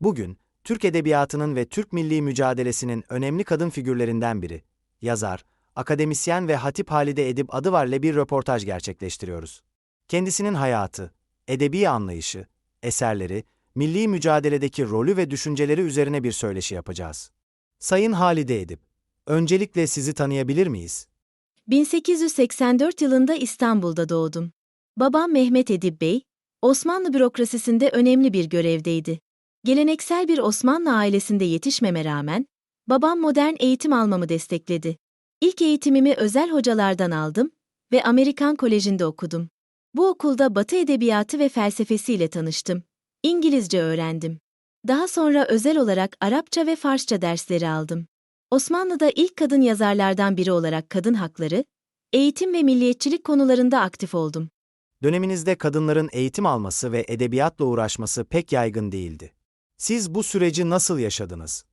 Bugün, Türk edebiyatının ve Türk milli mücadelesinin önemli kadın figürlerinden biri, yazar, akademisyen ve Hatip Halide Edip Adıvar'le bir röportaj gerçekleştiriyoruz. Kendisinin hayatı, edebi anlayışı, eserleri, milli mücadeledeki rolü ve düşünceleri üzerine bir söyleşi yapacağız. Sayın Halide Edip, öncelikle sizi tanıyabilir miyiz? 1884 yılında İstanbul'da doğdum. Babam Mehmet Edip Bey, Osmanlı bürokrasisinde önemli bir görevdeydi. Geleneksel bir Osmanlı ailesinde yetişmeme rağmen, babam modern eğitim almamı destekledi. İlk eğitimimi özel hocalardan aldım ve Amerikan Koleji'nde okudum. Bu okulda Batı edebiyatı ve felsefesiyle tanıştım. İngilizce öğrendim. Daha sonra özel olarak Arapça ve Farsça dersleri aldım. Osmanlı'da ilk kadın yazarlardan biri olarak kadın hakları, eğitim ve milliyetçilik konularında aktif oldum. Döneminizde kadınların eğitim alması ve edebiyatla uğraşması pek yaygın değildi. Siz bu süreci nasıl yaşadınız?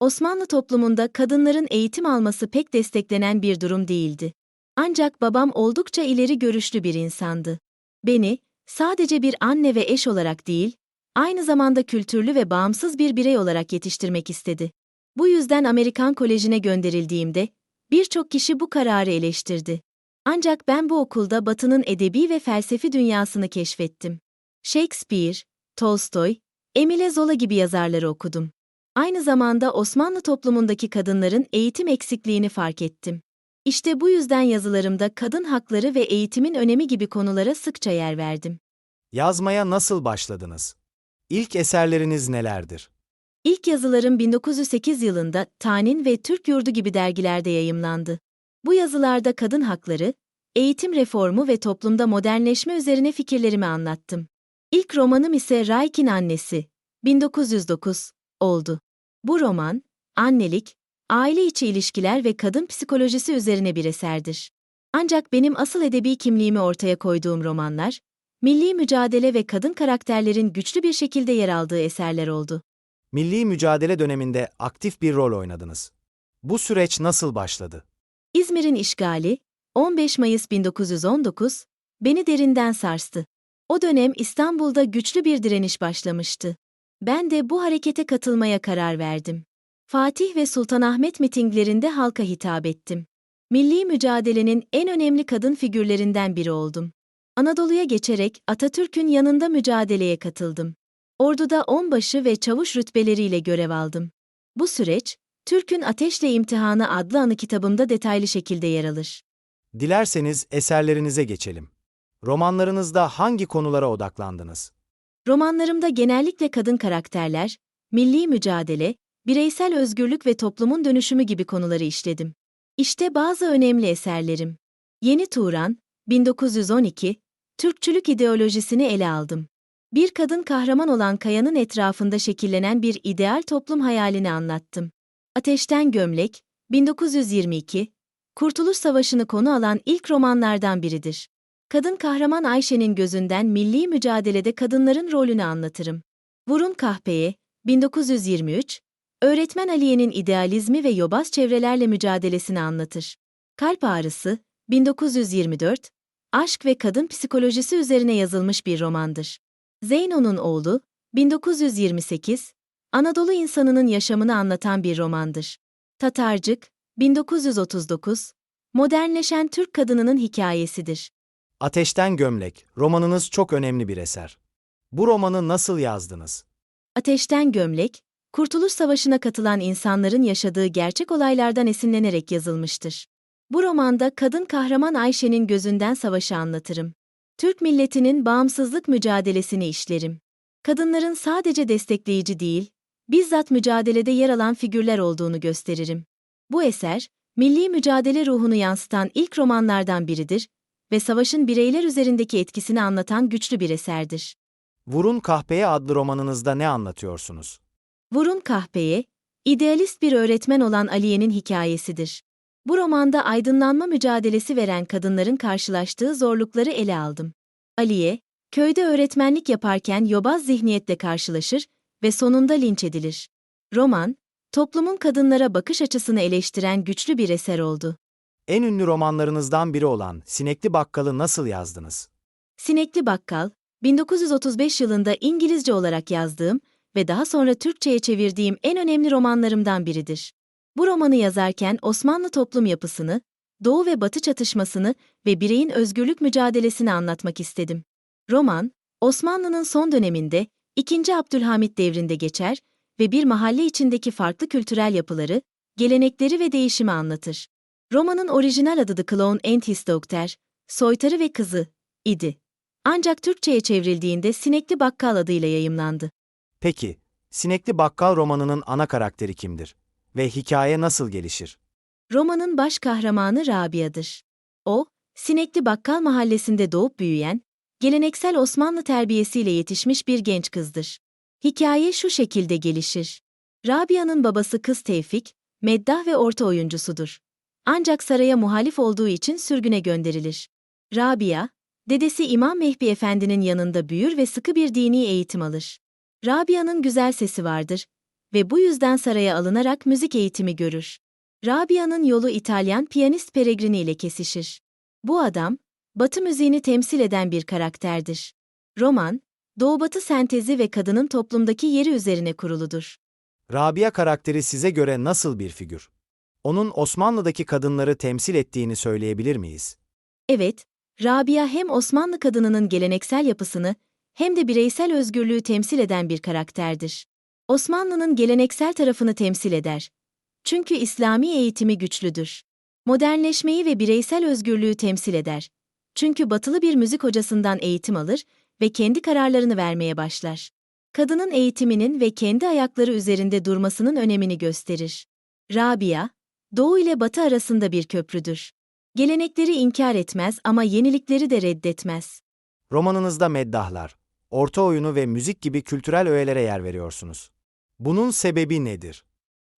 Osmanlı toplumunda kadınların eğitim alması pek desteklenen bir durum değildi. Ancak babam oldukça ileri görüşlü bir insandı. Beni, sadece bir anne ve eş olarak değil, aynı zamanda kültürlü ve bağımsız bir birey olarak yetiştirmek istedi. Bu yüzden Amerikan Koleji'ne gönderildiğimde, birçok kişi bu kararı eleştirdi. Ancak ben bu okulda Batı'nın edebi ve felsefi dünyasını keşfettim. Shakespeare, Tolstoy, Emile Zola gibi yazarları okudum. Aynı zamanda Osmanlı toplumundaki kadınların eğitim eksikliğini fark ettim. İşte bu yüzden yazılarımda kadın hakları ve eğitimin önemi gibi konulara sıkça yer verdim. Yazmaya nasıl başladınız? İlk eserleriniz nelerdir? İlk yazılarım 1908 yılında Tanin ve Türk Yurdu gibi dergilerde yayımlandı. Bu yazılarda kadın hakları, eğitim reformu ve toplumda modernleşme üzerine fikirlerimi anlattım. İlk romanım ise Raik'in Annesi, 1909, oldu. Bu roman, annelik, aile içi ilişkiler ve kadın psikolojisi üzerine bir eserdir. Ancak benim asıl edebi kimliğimi ortaya koyduğum romanlar, milli mücadele ve kadın karakterlerin güçlü bir şekilde yer aldığı eserler oldu. Milli mücadele döneminde aktif bir rol oynadınız. Bu süreç nasıl başladı? İzmir'in işgali, 15 Mayıs 1919, beni derinden sarstı. O dönem İstanbul'da güçlü bir direniş başlamıştı. Ben de bu harekete katılmaya karar verdim. Fatih ve Sultanahmet mitinglerinde halka hitap ettim. Milli mücadelenin en önemli kadın figürlerinden biri oldum. Anadolu'ya geçerek Atatürk'ün yanında mücadeleye katıldım. Orduda onbaşı ve çavuş rütbeleriyle görev aldım. Bu süreç, Türk'ün Ateşle İmtihanı adlı anı kitabımda detaylı şekilde yer alır. Dilerseniz eserlerinize geçelim. Romanlarınızda hangi konulara odaklandınız? Romanlarımda genellikle kadın karakterler, milli mücadele, bireysel özgürlük ve toplumun dönüşümü gibi konuları işledim. İşte bazı önemli eserlerim. Yeni Turan, 1912, Türkçülük ideolojisini ele aldım. Bir kadın kahraman olan Kaya'nın etrafında şekillenen bir ideal toplum hayalini anlattım. Ateşten Gömlek, 1922, Kurtuluş Savaşı'nı konu alan ilk romanlardan biridir. Kadın kahraman Ayşe'nin gözünden milli mücadelede kadınların rolünü anlatırım. Vurun Kahpeye, 1923, öğretmen Aliye'nin idealizmi ve yobaz çevrelerle mücadelesini anlatır. Kalp Ağrısı, 1924, aşk ve kadın psikolojisi üzerine yazılmış bir romandır. Zeyno'nun oğlu, 1928, Anadolu insanının yaşamını anlatan bir romandır. Tatarcık, 1939, modernleşen Türk kadınının hikayesidir. Ateşten Gömlek, romanınız çok önemli bir eser. Bu romanı nasıl yazdınız? Ateşten Gömlek, Kurtuluş Savaşı'na katılan insanların yaşadığı gerçek olaylardan esinlenerek yazılmıştır. Bu romanda kadın kahraman Ayşe'nin gözünden savaşı anlatırım. Türk milletinin bağımsızlık mücadelesini işlerim. Kadınların sadece destekleyici değil, bizzat mücadelede yer alan figürler olduğunu gösteririm. Bu eser, milli mücadele ruhunu yansıtan ilk romanlardan biridir ve savaşın bireyler üzerindeki etkisini anlatan güçlü bir eserdir. Vurun Kahpeye adlı romanınızda ne anlatıyorsunuz? Vurun Kahpeye, idealist bir öğretmen olan Aliye'nin hikayesidir. Bu romanda aydınlanma mücadelesi veren kadınların karşılaştığı zorlukları ele aldım. Aliye, köyde öğretmenlik yaparken yobaz zihniyetle karşılaşır ve sonunda linç edilir. Roman, toplumun kadınlara bakış açısını eleştiren güçlü bir eser oldu. En ünlü romanlarınızdan biri olan Sinekli Bakkal'ı nasıl yazdınız? Sinekli Bakkal, 1935 yılında İngilizce olarak yazdığım ve daha sonra Türkçe'ye çevirdiğim en önemli romanlarımdan biridir. Bu romanı yazarken Osmanlı toplum yapısını, Doğu ve Batı çatışmasını ve bireyin özgürlük mücadelesini anlatmak istedim. Roman, Osmanlı'nın son döneminde, 2. Abdülhamit devrinde geçer ve bir mahalle içindeki farklı kültürel yapıları, gelenekleri ve değişimi anlatır. Romanın orijinal adı The Clown and His Doctor, Soytarı ve Kızı, idi. Ancak Türkçe'ye çevrildiğinde Sinekli Bakkal adıyla yayımlandı. Peki, Sinekli Bakkal romanının ana karakteri kimdir? Ve hikaye nasıl gelişir? Romanın baş kahramanı Rabia'dır. O, Sinekli Bakkal mahallesinde doğup büyüyen, geleneksel Osmanlı terbiyesiyle yetişmiş bir genç kızdır. Hikaye şu şekilde gelişir. Rabia'nın babası kız Tevfik, meddah ve orta oyuncusudur. Ancak saraya muhalif olduğu için sürgüne gönderilir. Rabia, dedesi İmam Mehbi Efendi'nin yanında büyür ve sıkı bir dini eğitim alır. Rabia'nın güzel sesi vardır ve bu yüzden saraya alınarak müzik eğitimi görür. Rabia'nın yolu İtalyan piyanist Peregrini ile kesişir. Bu adam, Batı müziğini temsil eden bir karakterdir. Roman, Doğu-Batı sentezi ve kadının toplumdaki yeri üzerine kuruludur. Rabia karakteri size göre nasıl bir figür? Onun Osmanlı'daki kadınları temsil ettiğini söyleyebilir miyiz? Evet, Rabia hem Osmanlı kadınının geleneksel yapısını hem de bireysel özgürlüğü temsil eden bir karakterdir. Osmanlı'nın geleneksel tarafını temsil eder. Çünkü İslami eğitimi güçlüdür. Modernleşmeyi ve bireysel özgürlüğü temsil eder. Çünkü batılı bir müzik hocasından eğitim alır ve kendi kararlarını vermeye başlar. Kadının eğitiminin ve kendi ayakları üzerinde durmasının önemini gösterir. Rabia, Doğu ile Batı arasında bir köprüdür. Gelenekleri inkar etmez ama yenilikleri de reddetmez. Romanınızda meddahlar, orta oyunu ve müzik gibi kültürel öğelere yer veriyorsunuz. Bunun sebebi nedir?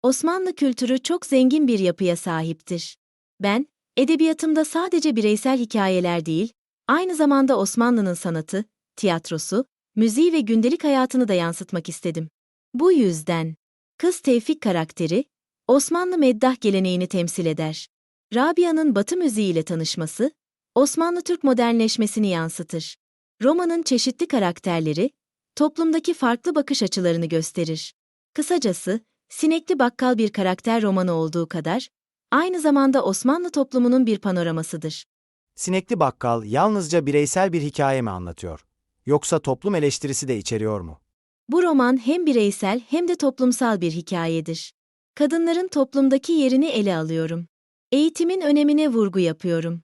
Osmanlı kültürü çok zengin bir yapıya sahiptir. Ben, edebiyatımda sadece bireysel hikayeler değil, aynı zamanda Osmanlı'nın sanatı, tiyatrosu, müziği ve gündelik hayatını da yansıtmak istedim. Bu yüzden, Kız Tevfik karakteri, Osmanlı meddah geleneğini temsil eder. Rabia'nın Batı müziğiyle tanışması, Osmanlı Türk modernleşmesini yansıtır. Romanın çeşitli karakterleri, toplumdaki farklı bakış açılarını gösterir. Kısacası, Sinekli Bakkal bir karakter romanı olduğu kadar, aynı zamanda Osmanlı toplumunun bir panoramasıdır. Sinekli Bakkal yalnızca bireysel bir hikaye mi anlatıyor? Yoksa toplum eleştirisi de içeriyor mu? Bu roman hem bireysel hem de toplumsal bir hikayedir. Kadınların toplumdaki yerini ele alıyorum. Eğitimin önemine vurgu yapıyorum.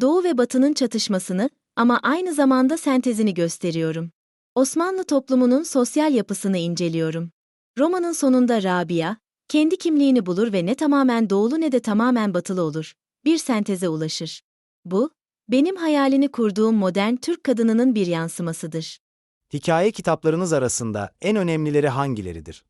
Doğu ve Batı'nın çatışmasını ama aynı zamanda sentezini gösteriyorum. Osmanlı toplumunun sosyal yapısını inceliyorum. Romanın sonunda Rabia, kendi kimliğini bulur ve ne tamamen doğulu ne de tamamen batılı olur. Bir senteze ulaşır. Bu, benim hayalini kurduğum modern Türk kadınının bir yansımasıdır. Hikaye kitaplarınız arasında en önemlileri hangileridir?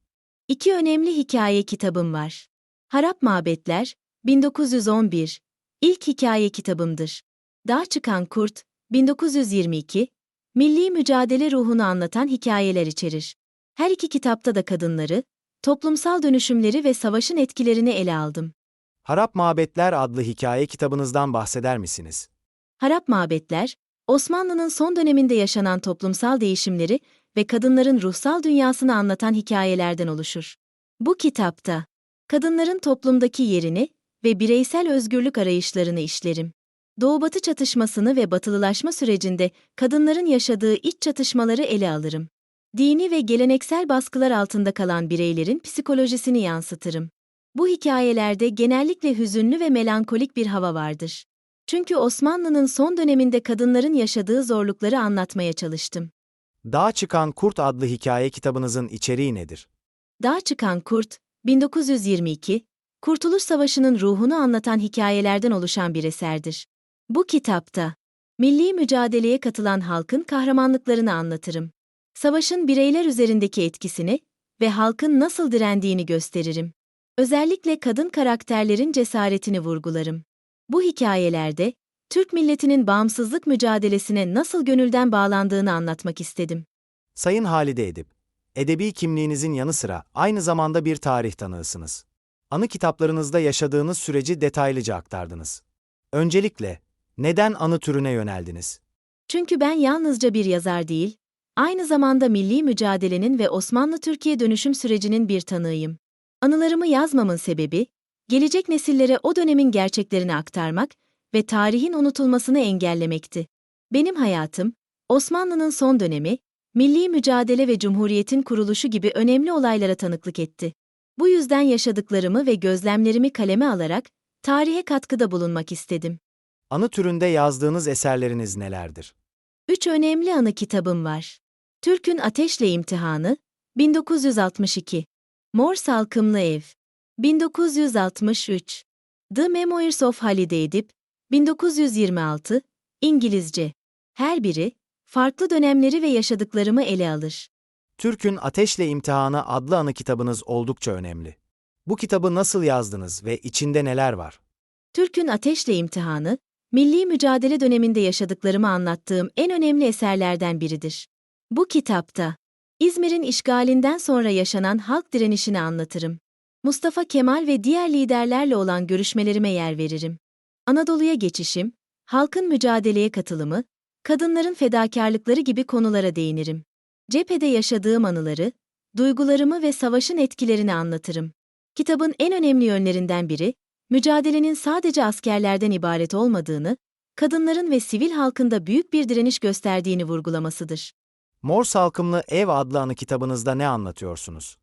İki önemli hikaye kitabım var. Harap Mabetler, 1911, ilk hikaye kitabımdır. Dağ Çıkan Kurt, 1922, milli mücadele ruhunu anlatan hikayeler içerir. Her iki kitapta da kadınları, toplumsal dönüşümleri ve savaşın etkilerini ele aldım. Harap Mabetler adlı hikaye kitabınızdan bahseder misiniz? Harap Mabetler, Osmanlı'nın son döneminde yaşanan toplumsal değişimleri ve kadınların ruhsal dünyasını anlatan hikayelerden oluşur. Bu kitapta, kadınların toplumdaki yerini ve bireysel özgürlük arayışlarını işlerim. Doğu-Batı çatışmasını ve batılılaşma sürecinde kadınların yaşadığı iç çatışmaları ele alırım. Dini ve geleneksel baskılar altında kalan bireylerin psikolojisini yansıtırım. Bu hikayelerde genellikle hüzünlü ve melankolik bir hava vardır. Çünkü Osmanlı'nın son döneminde kadınların yaşadığı zorlukları anlatmaya çalıştım. Dağ Çıkan Kurt adlı hikaye kitabınızın içeriği nedir? Dağ Çıkan Kurt, 1922, Kurtuluş Savaşı'nın ruhunu anlatan hikayelerden oluşan bir eserdir. Bu kitapta, milli mücadeleye katılan halkın kahramanlıklarını anlatırım. Savaşın bireyler üzerindeki etkisini ve halkın nasıl direndiğini gösteririm. Özellikle kadın karakterlerin cesaretini vurgularım. Bu hikayelerde, Türk milletinin bağımsızlık mücadelesine nasıl gönülden bağlandığını anlatmak istedim. Sayın Halide Edip, edebi kimliğinizin yanı sıra aynı zamanda bir tarih tanığısınız. Anı kitaplarınızda yaşadığınız süreci detaylıca aktardınız. Öncelikle, neden anı türüne yöneldiniz? Çünkü ben yalnızca bir yazar değil, Aynı zamanda milli mücadelenin ve Osmanlı-Türkiye dönüşüm sürecinin bir tanığıyım. Anılarımı yazmamın sebebi, gelecek nesillere o dönemin gerçeklerini aktarmak ve tarihin unutulmasını engellemekti. Benim hayatım, Osmanlı'nın son dönemi, milli mücadele ve cumhuriyetin kuruluşu gibi önemli olaylara tanıklık etti. Bu yüzden yaşadıklarımı ve gözlemlerimi kaleme alarak tarihe katkıda bulunmak istedim. Anı türünde yazdığınız eserleriniz nelerdir? Üç önemli anı kitabım var. Türk'ün Ateşle İmtihanı, 1962. Mor Salkımlı Ev, 1963. The Memoirs of Halide Edip, 1926. İngilizce. Her biri, farklı dönemleri ve yaşadıklarımı ele alır. Türk'ün Ateşle İmtihanı adlı anı kitabınız oldukça önemli. Bu kitabı nasıl yazdınız ve içinde neler var? Türk'ün Ateşle İmtihanı, milli mücadele döneminde yaşadıklarımı anlattığım en önemli eserlerden biridir. Bu kitapta, İzmir'in işgalinden sonra yaşanan halk direnişini anlatırım. Mustafa Kemal ve diğer liderlerle olan görüşmelerime yer veririm. Anadolu'ya geçişim, halkın mücadeleye katılımı, kadınların fedakarlıkları gibi konulara değinirim. Cephede yaşadığım anıları, duygularımı ve savaşın etkilerini anlatırım. Kitabın en önemli yönlerinden biri, mücadelenin sadece askerlerden ibaret olmadığını, kadınların ve sivil halkın da büyük bir direniş gösterdiğini vurgulamasıdır. Mor Salkımlı Ev adlı anı kitabınızda ne anlatıyorsunuz?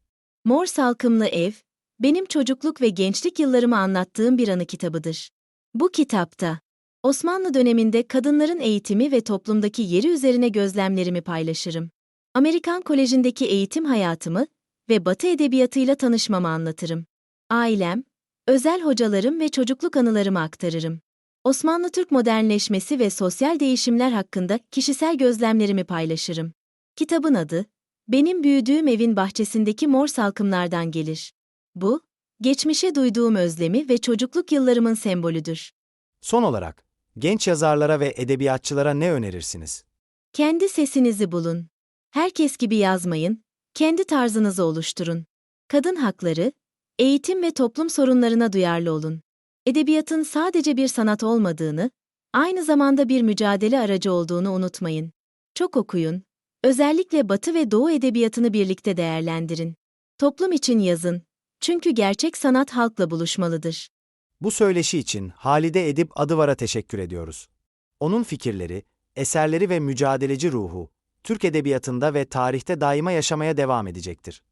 Mor Salkımlı Ev, benim çocukluk ve gençlik yıllarımı anlattığım bir anı kitabıdır. Bu kitapta, Osmanlı döneminde kadınların eğitimi ve toplumdaki yeri üzerine gözlemlerimi paylaşırım. Amerikan Koleji'ndeki eğitim hayatımı ve Batı edebiyatıyla tanışmamı anlatırım. Ailem, özel hocalarım ve çocukluk anılarımı aktarırım. Osmanlı Türk modernleşmesi ve sosyal değişimler hakkında kişisel gözlemlerimi paylaşırım. Kitabın adı, benim büyüdüğüm evin bahçesindeki mor salkımlardan gelir. Bu, geçmişe duyduğum özlemi ve çocukluk yıllarımın sembolüdür. Son olarak, genç yazarlara ve edebiyatçılara ne önerirsiniz? Kendi sesinizi bulun. Herkes gibi yazmayın, kendi tarzınızı oluşturun. Kadın hakları, eğitim ve toplum sorunlarına duyarlı olun. Edebiyatın sadece bir sanat olmadığını, aynı zamanda bir mücadele aracı olduğunu unutmayın. Çok okuyun, özellikle Batı ve Doğu edebiyatını birlikte değerlendirin. Toplum için yazın, çünkü gerçek sanat halkla buluşmalıdır. Bu söyleşi için Halide Edip Adıvar'a teşekkür ediyoruz. Onun fikirleri, eserleri ve mücadeleci ruhu, Türk edebiyatında ve tarihte daima yaşamaya devam edecektir.